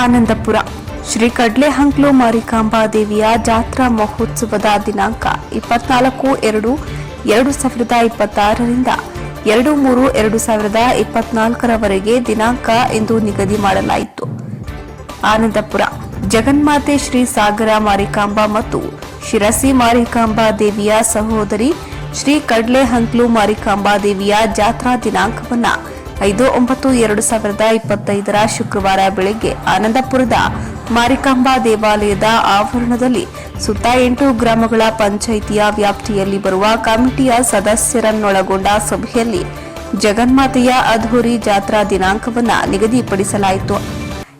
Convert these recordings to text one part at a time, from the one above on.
ಆನಂದಪುರ. ಶ್ರೀ ಕಡ್ಲೆಹಂಕ್ಲು ಮಾರಿಕಾಂಬಾ ದೇವಿಯ ಜಾತ್ರಾ ಮಹೋತ್ಸವದ ದಿನಾಂಕ ಇಪ್ಪತ್ನಾಲ್ಕು ಎರಡು ಎರಡು ಸಾವಿರದ ಇಪ್ಪತ್ತಾರರಿಂದ ಎರಡು ಮೂರು ಎರಡು ಸಾವಿರದ ಇಪ್ಪತ್ನಾಲ್ಕರವರೆಗೆ ದಿನಾಂಕ ಎಂದು ನಿಗದಿ ಮಾಡಲಾಯಿತು. ಆನಂದಪುರ, ಜಗನ್ಮಾತೆ ಶ್ರೀ ಸಾಗರ ಮಾರಿಕಾಂಬಾ ಮತ್ತು ಶಿರಸಿ ಮಾರಿಕಾಂಬಾ ದೇವಿಯ ಸಹೋದರಿ ಶ್ರೀ ಕಡ್ಲೆಹಂಕ್ಲು ಮಾರಿಕಾಂಬಾ ದೇವಿಯ ಜಾತ್ರಾ ದಿನಾಂಕವನ್ನ ಐದು ಒಂಬತ್ತು ಎರಡು ಸಾವಿರದ ಇಪ್ಪತ್ತೈದರ ಶುಕ್ರವಾರ ಬೆಳಗ್ಗೆ ಆನಂದಪುರದ ಮಾರಿಕಾಂಬಾ ದೇವಾಲಯದ ಆವರಣದಲ್ಲಿ ಸುತ್ತ ಎಂಟು ಗ್ರಾಮಗಳ ಪಂಚಾಯಿತಿಯ ವ್ಯಾಪ್ತಿಯಲ್ಲಿ ಬರುವ ಕಮಿಟಿಯ ಸದಸ್ಯರನ್ನೊಳಗೊಂಡ ಸಭೆಯಲ್ಲಿ ಜಗನ್ಮಾತೆಯ ಅದ್ಧೂರಿ ಜಾತ್ರಾ ದಿನಾಂಕವನ್ನು ನಿಗದಿಪಡಿಸಲಾಯಿತು.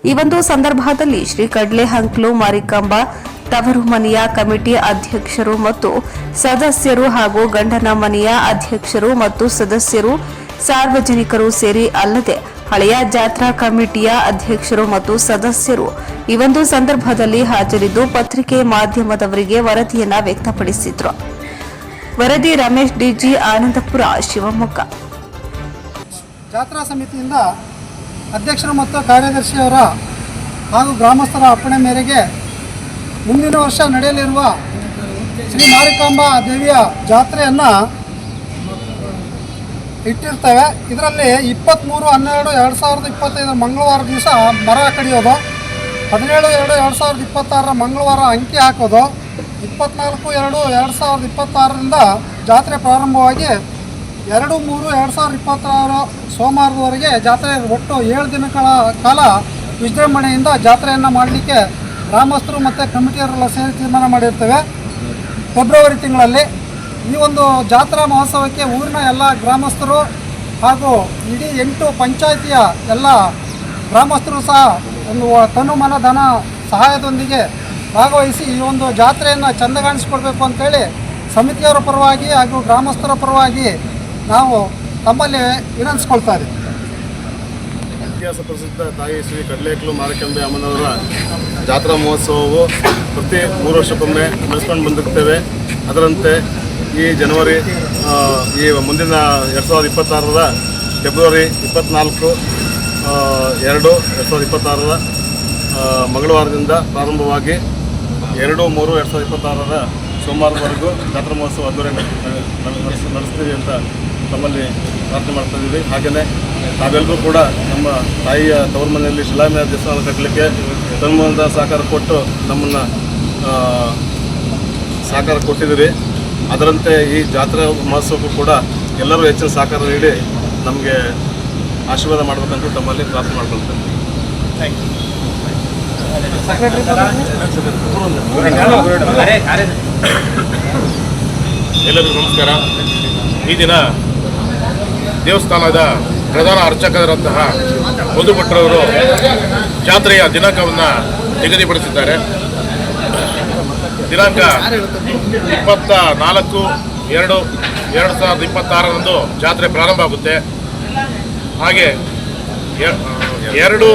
ಈ ಒಂದು ಸಂದರ್ಭದಲ್ಲಿ ಶ್ರೀ ಕಡ್ಲೆ ಹಂಕ್ಲು ಮಾರಿಕಾಂಬಾ ತವರು ಮನೆಯ ಕಮಿಟಿ ಅಧ್ಯಕ್ಷರು ಮತ್ತು ಸದಸ್ಯರು ಹಾಗೂ ಗಂಡನ ಮನೆಯ ಅಧ್ಯಕ್ಷರು ಮತ್ತು ಸದಸ್ಯರು ಸಾರ್ವಜನಿಕರು ಸೇರಿ ಅಲ್ಲದೆ ಹಳೆಯ ಜಾತ್ರಾ ಕಮಿಟಿಯ ಅಧ್ಯಕ್ಷರು ಮತ್ತು ಸದಸ್ಯರು ಈ ಒಂದು ಸಂದರ್ಭದಲ್ಲಿ ಹಾಜರಿದ್ದು ಪತ್ರಿಕೆ ಮಾಧ್ಯಮದವರಿಗೆ ವರದಿಯನ್ನ ವ್ಯಕ್ತಪಡಿಸಿದ್ರು. ವರದಿ ರಮೇಶ್, ಡಿಜಿ ಆನಂದಪುರ, ಶಿವಮೊಗ್ಗ. ಜಾತ್ರಾ ಸಮಿತಿಯಿಂದ ಅಧ್ಯಕ್ಷರು ಮತ್ತು ಕಾರ್ಯದರ್ಶಿಯವರ ಹಾಗೂ ಗ್ರಾಮಸ್ಥರ ಅಪ್ಪಣೆ ಮೇರೆಗೆ ಮುಂದಿನ ವರ್ಷ ನಡೆಯಲಿರುವ ಶ್ರೀ ಮಾರಿಕಾಂಬಾ ದೇವಿಯ ಜಾತ್ರೆಯನ್ನು ಇಟ್ಟಿರ್ತೇವೆ. ಇದರಲ್ಲಿ ಇಪ್ಪತ್ತ್ಮೂರು ಹನ್ನೆರಡು, ಎರಡು ಸಾವಿರದ ಇಪ್ಪತ್ತೈದರ ಮಂಗಳವಾರ ದಿವಸ ಮರ ಕಡಿಯೋದು. ಹದಿನೇಳು, ಎರಡು ಎರಡು ಸಾವಿರದ ಇಪ್ಪತ್ತಾರರ ಮಂಗಳವಾರ ಅಂಕಿ ಹಾಕೋದು. ಇಪ್ಪತ್ನಾಲ್ಕು, ಎರಡು ಎರಡು ಸಾವಿರದ ಇಪ್ಪತ್ತಾರರಿಂದ ಜಾತ್ರೆ ಪ್ರಾರಂಭವಾಗಿ ಎರಡು, ಮೂರು, ಎರಡು ಸಾವಿರದ ಇಪ್ಪತ್ತಾರು ಸೋಮವಾರದವರೆಗೆ ಜಾತ್ರೆ ಒಟ್ಟು ಏಳು ದಿನಗಳ ಕಾಲ ವಿಜೃಂಭಣೆಯಿಂದ ಜಾತ್ರೆಯನ್ನು ಮಾಡಲಿಕ್ಕೆ ಗ್ರಾಮಸ್ಥರು ಮತ್ತು ಕಮಿಟಿಯವರೆಲ್ಲ ಸೇರಿ ತೀರ್ಮಾನ ಮಾಡಿರ್ತೇವೆ. ಫೆಬ್ರವರಿ ತಿಂಗಳಲ್ಲಿ ಈ ಒಂದು ಜಾತ್ರಾ ಮಹೋತ್ಸವಕ್ಕೆ ಊರಿನ ಎಲ್ಲ ಗ್ರಾಮಸ್ಥರು ಹಾಗೂ ಇಡೀ ಎಂಟು ಪಂಚಾಯಿತಿಯ ಎಲ್ಲ ಗ್ರಾಮಸ್ಥರು ಸಹ ಒಂದು ತನು ಮನ ಧನ ಸಹಾಯದೊಂದಿಗೆ ಭಾಗವಹಿಸಿ ಈ ಒಂದು ಜಾತ್ರೆಯನ್ನು ಚಂದಗಾಣಿಸ್ಕೊಡ್ಬೇಕು ಅಂತೇಳಿ ಸಮಿತಿಯವರ ಪರವಾಗಿ ಹಾಗೂ ಗ್ರಾಮಸ್ಥರ ಪರವಾಗಿ ನಾವು ತಮ್ಮಲ್ಲಿ ವಿನಂತಿಸ್ಕೊಳ್ತಾ ಇದ್ದೀವಿ. ಇತಿಹಾಸ ಪ್ರಸಿದ್ಧ ತಾಯಿ ಶ್ರೀ ಕಡಲೇಕಲು ಮಾರಕಂಬೆ ಅಮ್ಮನವರ ಜಾತ್ರಾ ಮಹೋತ್ಸವವು ಪ್ರತಿ ಮೂರು ವರ್ಷಕ್ಕೊಮ್ಮೆ ನಡೆಸ್ಕೊಂಡು ಬಂದಿರ್ತೇವೆ. ಅದರಂತೆ ಈ ಜನವರಿ ಈ ಮುಂದಿನ ಎರಡು ಸಾವಿರದ ಇಪ್ಪತ್ತಾರರ ಫೆಬ್ರವರಿ ಇಪ್ಪತ್ತ್ನಾಲ್ಕು ಎರಡು ಎರಡು ಸಾವಿರದ ಇಪ್ಪತ್ತಾರರ ಮಂಗಳವಾರದಿಂದ ಪ್ರಾರಂಭವಾಗಿ ಎರಡು ಮೂರು ಎರಡು ಸಾವಿರದ ಇಪ್ಪತ್ತಾರರ ಸೋಮವಾರದವರೆಗೂ ಜಾತ್ರಾ ಮಹೋತ್ಸವ ಅದ್ದೂರಿ ನಡೆಸ್ತೀವಿ ಅಂತ ತಮ್ಮಲ್ಲಿ ಪ್ರಾರ್ಥನೆ ಮಾಡ್ತಾಯಿದ್ದೀವಿ ಹಾಗೆಯೇ ತಾವೆಲ್ಲರೂ ಕೂಡ ನಮ್ಮ ತಾಯಿಯ ತವರು ಮನೆಯಲ್ಲಿ ಶಿಲಾಮಯ ದೇವಸ್ಥಾನ ಕಟ್ಟಲಿಕ್ಕೆ ತನ್ಮೂಲದ ಸಹಕಾರ ಕೊಟ್ಟು ನಮ್ಮನ್ನು ಸಹಕಾರ ಕೊಟ್ಟಿದ್ದೀರಿ. ಅದರಂತೆ ಈ ಜಾತ್ರಾ ಮಹೋತ್ಸವಕ್ಕೂ ಕೂಡ ಎಲ್ಲರೂ ಹೆಚ್ಚಿನ ಸಹಕಾರ ನೀಡಿ ನಮಗೆ ಆಶೀರ್ವಾದ ಮಾಡಬೇಕಂತ ತಮ್ಮಲ್ಲಿ ಪ್ರಾರ್ಥನೆ ಮಾಡ್ಕೊಳ್ತೇನೆ. ಥ್ಯಾಂಕ್ ಯು ಎಲ್ಲರಿಗೂ ನಮಸ್ಕಾರ. ಈ ದಿನ ದೇವಸ್ಥಾನದ ಪ್ರಧಾನ ಅರ್ಚಕರಂತಹ ಮಧುಭಟ್ರವರು ಜಾತ್ರೆಯ ದಿನಾಂಕವನ್ನು ನಿಗದಿಪಡಿಸಿದ್ದಾರೆ. ದಿನಾಂಕ ಇಪ್ಪತ್ತ ನಾಲ್ಕು ಎರಡು ಎರಡು ಸಾವಿರದ ಇಪ್ಪತ್ತಾರರಂದು ಜಾತ್ರೆ ಪ್ರಾರಂಭ ಆಗುತ್ತೆ. ಹಾಗೆ ಎರಡು